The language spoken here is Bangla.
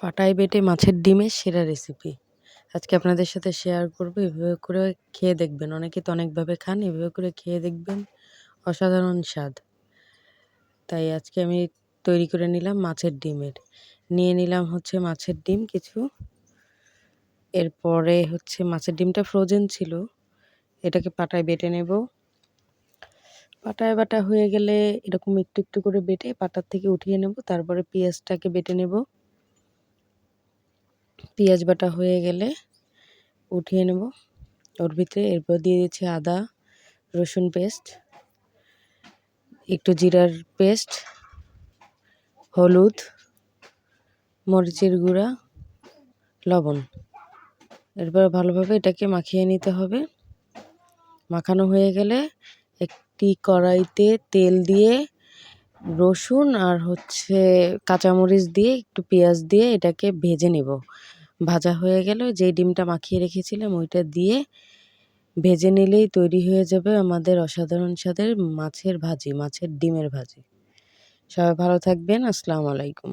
পাটায় বেটে মাছের ডিমের সেরা রেসিপি আজকে আপনাদের সাথে শেয়ার করব, এভাবে করে খেয়ে দেখবেন। অনেকে তো অনেকভাবে খান, এভাবে করে খেয়ে দেখবেন অসাধারণ স্বাদ। তাই আজকে আমি তৈরি করে নিলাম মাছের ডিমের। নিয়ে নিলাম হচ্ছে মাছের ডিম কিছু। এরপরে হচ্ছে মাছের ডিমটা ফ্রোজেন ছিল। এটাকে পাটায় বেটে নেব। পাটায় বাটা হয়ে গেলে এরকম একটু একটু করে বেটে পাটার থেকে উঠিয়ে নেব। তারপরে পেঁয়াজটাকে বেটে নেব। পেঁয়াজ বাটা হয়ে গেলে উঠিয়ে নেব। ওর ভিতরে এরপর দিয়ে দিচ্ছি আদা, রসুন পেস্ট, একটু জিরার পেস্ট, হলুদ, মরিচের গুঁড়া, লবণ। এরপর ভালোভাবে এটাকে মাখিয়ে নিতে হবে। মাখানো হয়ে গেলে একটি কড়াইতে তেল দিয়ে রসুন আর হচ্ছে কাঁচামরিচ দিয়ে একটু পেঁয়াজ দিয়ে এটাকে ভেজে নেব। ভাজা হয়ে গেল। যেই ডিমটা মাখিয়ে রেখেছিলাম ওইটা দিয়ে ভেজে নিলেই তৈরি হয়ে যাবে আমাদের অসাধারণ স্বাদের মাছের ভাজি, মাছের ডিমের ভাজি। সবাই ভালো থাকবেন। আসসালামু আলাইকুম।